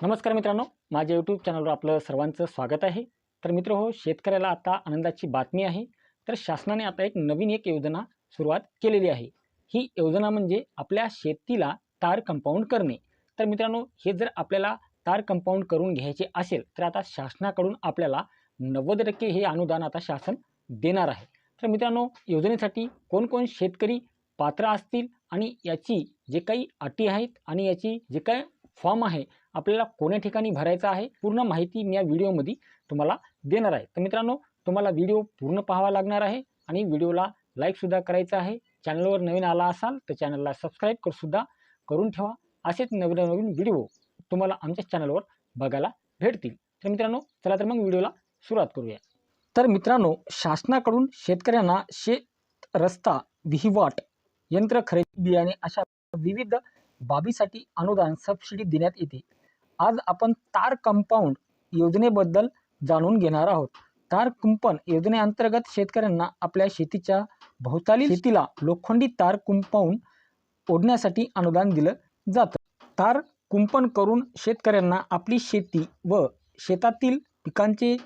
नमस्कार मित्रांनो माझ्या यूट्यूब चॅनलवर आपलं सर्वांचं स्वागत आहे. तर मित्र हो शेतकऱ्याला आता आनंदाची बातमी आहे. तर शासनाने आता एक नवीन एक योजना सुरुवात केलेली आहे. ही योजना म्हणजे आपल्या शेतीला तार कंपाऊंड करणे. तर मित्रांनो हे जर आपल्याला तार कंपाऊंड करून घ्यायचे असेल तर आता शासनाकडून आपल्याला नव्वद टक्के हे अनुदान आता शासन देणार आहे. तर मित्रांनो योजनेसाठी कोणकोण शेतकरी पात्र असतील आणि याची जे काही अटी आहेत आणि याची जे काही फॉर्म आहे. आपल्याला कोण्या ठिकाणी भरायचं आहे पूर्ण माहिती मी या व्हिडिओमध्ये तुम्हाला देणार आहे. तर मित्रांनो तुम्हाला व्हिडिओ पूर्ण पाहावा लागणार आहे आणि व्हिडिओला लाईकसुद्धा करायचा आहे. चॅनलवर नवीन आला असाल तर चॅनलला सबस्क्राईब करूसुद्धा करून ठेवा. असेच नवीन नवीन व्हिडिओ तुम्हाला आमच्या चॅनलवर बघायला भेटतील. तर मित्रांनो चला तर मग व्हिडिओला सुरुवात करूया. तर मित्रांनो शासनाकडून शेतकऱ्यांना शेत रस्ता विहिवाट यंत्र खरेदी बियाणे अशा विविध बाबीसाठी अनुदान सबसिडी देण्यात येते. आज आपण तार कंपाऊंड योजनेबद्दल जाणून घेणार आहोत. तार कुंपण योजनेअंतर्गत शेतकऱ्यांना आपल्या शेतीच्या भोवताली शेतीला लोखंडी तार कुंपाऊंड ओढण्यासाठी अनुदान दिलं जातं. तार कुंपण करून शेतकऱ्यांना आपली शेती व शेतातील पिकांचे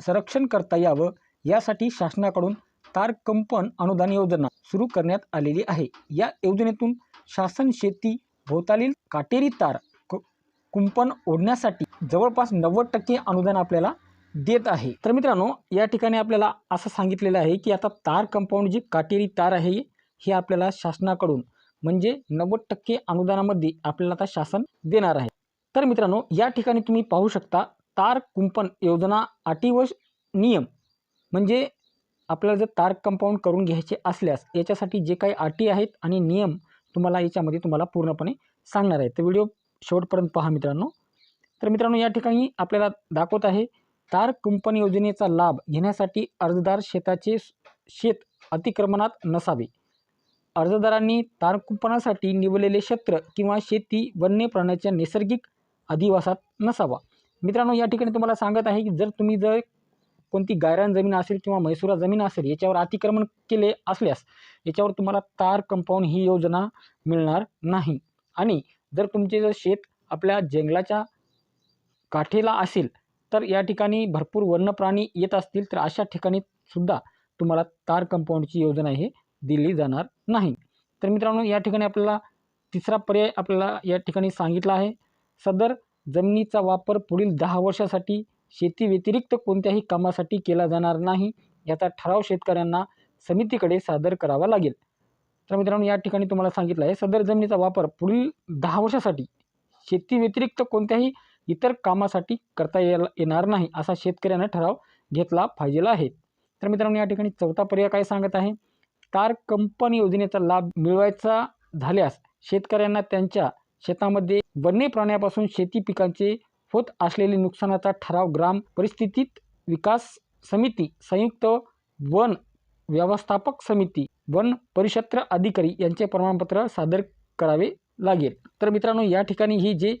संरक्षण करता यावं यासाठी शासनाकडून तार कंपन अनुदान योजना सुरू करण्यात आलेली आहे. या योजनेतून शासन शेती भोवतालील काटेरी तार कु- कुंपण ओढण्यासाठी जवळपास नव्वद टक्के अनुदान आपल्याला देत आहे. तर मित्रांनो या ठिकाणी आपल्याला असं सांगितलेलं आहे की आता तार कंपाऊंड जी काटेरी तार आहे हे आपल्याला शासनाकडून म्हणजे नव्वद टक्के अनुदानामध्ये आपल्याला आता शासन देणार आहे. तर मित्रांनो या ठिकाणी तुम्ही पाहू शकता तार कुंपण योजना अटी व नियम म्हणजे आपल्याला जर तार कंपाऊंड करून घ्यायचे असल्यास याच्यासाठी जे काही अटी आहेत आणि नियम तुम्हाला याच्यामध्ये तुम्हाला पूर्णपणे सांगणार आहे. तर व्हिडिओ शेवटपर्यंत पहा मित्रांनो. तर मित्रांनो या ठिकाणी आपल्याला दाखवत आहे तार कुंपण योजनेचा लाभ घेण्यासाठी अर्जदार शेताचे शेत अतिक्रमणात नसावे. अर्जदारांनी तार कुंपणासाठी निवडलेले क्षेत्र किंवा शेती वन्य प्राण्याच्या नैसर्गिक अधिवासात नसावा. मित्रांनो या ठिकाणी तुम्हाला सांगत आहे की जर तुम्ही जर कोणती गायरान जमीन असेल किंवा म्हैसुरा जमीन असेल याच्यावर अतिक्रमण केले असल्यास याच्यावर तुम्हाला तार कंपाऊंड ही योजना मिळणार नाही. आणि जर तुमचे जर शेत आपल्या जंगलाच्या काठेला असेल तर या ठिकाणी भरपूर वन्यप्राणी येत असतील तर अशा ठिकाणी सुद्धा तुम्हाला तार कंपाऊंडची योजना हे दिली जाणार नाही. तर मित्रांनो या ठिकाणी आपल्याला तिसरा पर्याय आपल्याला या ठिकाणी सांगितला आहे. सदर जमिनीचा वापर पुढील दहा वर्षासाठी शेती व्यतिरिक्त कोणत्याही कामासाठी केला जाणार नाही याचा ठराव शेतकऱ्यांना समितीकडे सादर करावा लागेल. तर मित्रांनो या ठिकाणी तुम्हाला सांगितलं आहे सदर जमिनीचा वापर पुढील दहा वर्षासाठी शेती व्यतिरिक्त कोणत्याही इतर कामासाठी करता यायला येणार नाही असा शेतकऱ्यांना ठराव घेतला पाहिजे आहे. तर मित्रांनो या ठिकाणी चौथा पर्याय काय सांगत आहे? तार कंपनी योजनेचा लाभ मिळवायचा झाल्यास शेतकऱ्यांना त्यांच्या शेतामध्ये वन्य प्राण्यापासून शेती पिकांचे होत असलेले नुकसानाचा ठराव ग्राम परिस्थितीत विकास समिती संयुक्त वन व्यवस्थापक समिती वन परिक्षेत्र अधिकारी यांचे प्रमाणपत्र सादर करावे लागेल. तर मित्रांनो या ठिकाणी ही जे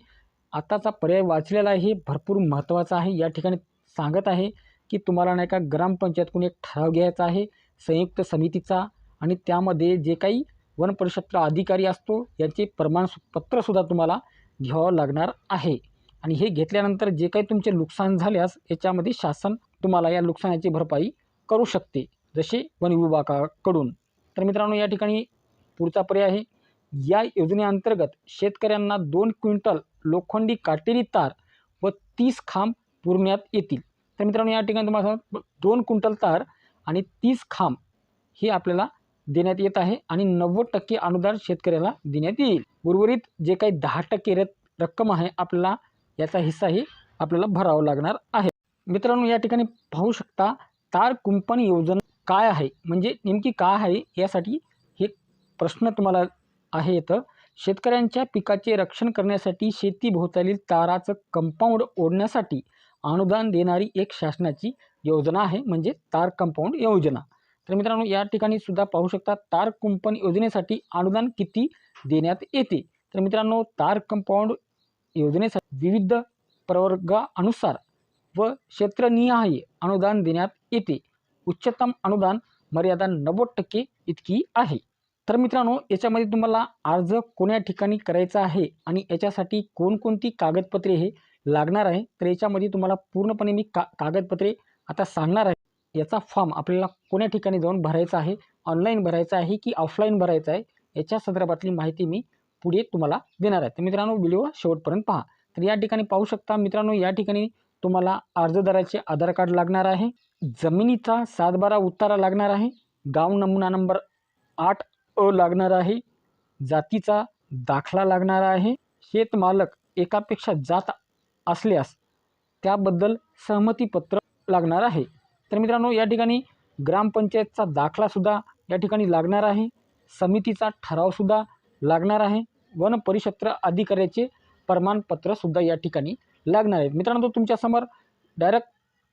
आताचा पर्याय वाचलेला आहे हे भरपूर महत्त्वाचा आहे. या ठिकाणी सांगत आहे की तुम्हाला नाही का ग्रामपंचायतकडून एक ठराव घ्यायचा आहे संयुक्त समितीचा आणि त्यामध्ये जे काही वन परिक्षेत्र अधिकारी असतो याचे प्रमाणपत्रसुद्धा तुम्हाला घ्यावं लागणार आहे. आणि हे घेतल्यानंतर जे काही तुमचे नुकसान झाल्यास याच्यामध्ये शासन तुम्हाला या नुकसानाची भरपाई करू शकते जसे वन विभागाकडून. तर मित्रांनो या ठिकाणी पुढचा पर्याय आहे. या योजनेअंतर्गत शेतकऱ्यांना दोन क्विंटल लोखंडी काटेरी तार व तीस खांब पुरण्यात येतील. तर मित्रांनो या ठिकाणी तुम्हाला दोन क्विंटल तार आणि तीस खांब हे आपल्याला देण्यात येत आहे आणि नव्वद टक्के अनुदान शेतकऱ्याला देण्यात येईल. उर्वरित जे काही दहा टक्के रक्कम आहे आपल्याला याचा हिस्साही आपल्याला भरावा लागणार आहे. मित्रांनो या ठिकाणी पाहू शकता तार कुंपण योजना काय आहे? म्हणजे नेमकी काय आहे? यासाठी हे प्रश्न तुम्हाला आहे येतं शेतकऱ्यांच्या पिकाचे रक्षण करण्यासाठी शेतीभोवताली ताराचं कंपाऊंड ओढण्यासाठी अनुदान देणारी एक शासनाची योजना आहे म्हणजे तार कंपाऊंड योजना. तर मित्रांनो या ठिकाणी सुद्धा पाहू शकता तार कुंपण योजनेसाठी अनुदान किती देण्यात येते? तर मित्रांनो तार कंपाऊंड योजनेसाठी विविध प्रवर्गानुसार व क्षेत्रनिहाय अनुदान देण्यात येते. उच्चतम अनुदान मर्यादा नव्वद टक्के इतकी आहे. तर मित्रांनो याच्यामध्ये तुम्हाला अर्ज कोण्या ठिकाणी करायचा आहे आणि याच्यासाठी कोणकोणती कागदपत्रे हे लागणार आहे तर याच्यामध्ये तुम्हाला पूर्णपणे मी का कागदपत्रे आता सांगणार आहे. याचा फॉर्म आपल्याला कोण्या ठिकाणी जाऊन भरायचा आहे ऑनलाईन भरायचा आहे की ऑफलाईन भरायचा आहे याच्या संदर्भातली माहिती मी पुढे तुम्हाला देणार आहे. तर मित्रांनो व्हिडिओ शेवटपर्यंत पहा. तर या ठिकाणी पाहू शकता मित्रांनो या ठिकाणी तुम्हाला अर्जदाराचे आधार कार्ड लागणार आहे. जमिनीचा सातबारा उतारा लागणार आहे. गाव नमुना नंबर आठ अ लागणार आहे. जातीचा दाखला लागणार आहे. शेतमालक एकापेक्षा जात असल्यास त्याबद्दल सहमतीपत्र लागणार आहे. तर मित्रांनो या ठिकाणी ग्रामपंचायतचा दाखलासुद्धा या ठिकाणी लागणार आहे. समितीचा ठरावसुद्धा लागणार आहे. वन परिक्षेत्र अधिकाऱ्याचे प्रमाणपत्रसुद्धा या ठिकाणी लागणार आहे. मित्रांनो तो तुमच्यासमोर डायरेक्ट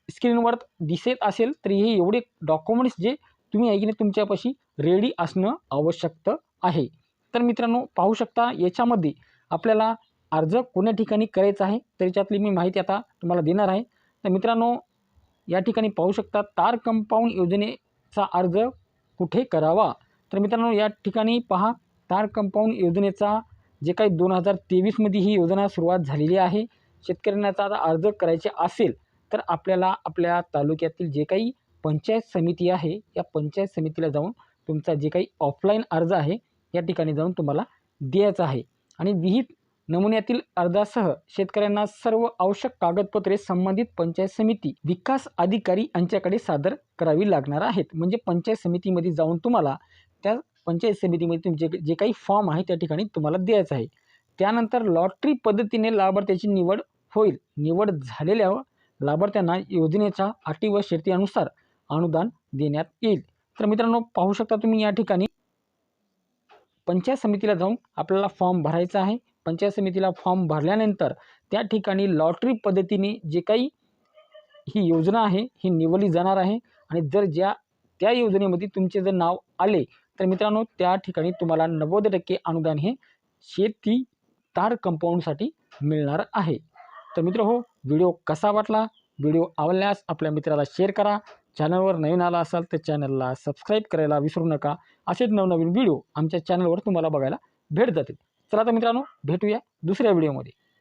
स्क्रीनवर दिसत असेल तरी हे एवढे डॉक्युमेंट्स जे तुम्ही आहे तुमच्यापाशी रेडी असणं आवश्यक आहे. तर मित्रांनो पाहू शकता याच्यामध्ये आपल्याला अर्ज कोण्या ठिकाणी करायचा आहे तर याच्यातली मी माहिती आता तुम्हाला देणार आहे. तर मित्रांनो या ठिकाणी पाहू शकता तार कंपाऊंड योजनेचा अर्ज कुठे करावा? तर मित्रांनो या ठिकाणी पहा. तार कंपाऊंड योजनेचा जे काही दोन हजार तेवीसमध्ये ही योजना सुरुवात झालेली आहे शेतकऱ्यांना आता अर्ज करायचे असेल तर आपल्याला आपल्या तालुक्यातील जे काही पंचायत समिती आहे या पंचायत समितीला जाऊन तुमचा जे काही ऑफलाईन अर्ज आहे या ठिकाणी जाऊन तुम्हाला द्यायचा आहे. आणि विहित नमुन्यातील अर्जासह शेतकऱ्यांना सर्व आवश्यक कागदपत्रे संबंधित पंचायत समिती विकास अधिकारी यांच्याकडे सादर करावी लागणार आहेत. म्हणजे पंचायत समितीमध्ये जाऊन तुम्हाला त्या पंचायत समितीमध्ये तुमचे जे काही फॉर्म आहे त्या ठिकाणी तुम्हाला द्यायचं आहे. त्यानंतर लॉटरी पद्धतीने लाभार्थ्याची निवड होईल. निवड झालेल्या लाभार्थ्यांना योजनेच्या अटी व शर्तीनुसार अनुदान देण्यात येईल. तर मित्रांनो पाहू शकता तुम्ही या ठिकाणी पंचायत समितीला जाऊन आपल्याला फॉर्म भरायचा आहे. पंचायत समितीला फॉर्म भरल्यानंतर त्या ठिकाणी लॉटरी पद्धतीने जे काही ही योजना आहे ही निवडली जाणार आहे. आणि जर ज्या त्या योजनेमध्ये तुमचे जर नाव आले तर मित्रांनो त्या ठिकाणी तुम्हाला नव्वद टक्के अनुदान हे शेती तार कंपाऊंडसाठी मिळणार आहे. तर मित्र हो व्हिडिओ कसा वाटला? व्हिडिओ आवडल्यास आपल्या मित्राला शेअर करा. चॅनलवर नवीन आला असाल तर चॅनलला सबस्क्राईब करायला विसरू नका. असेच नवनवीन व्हिडिओ आमच्या चॅनलवर तुम्हाला बघायला भेट जातील. चला तर मित्रांनो भेटूया दुसऱ्या व्हिडिओमध्ये.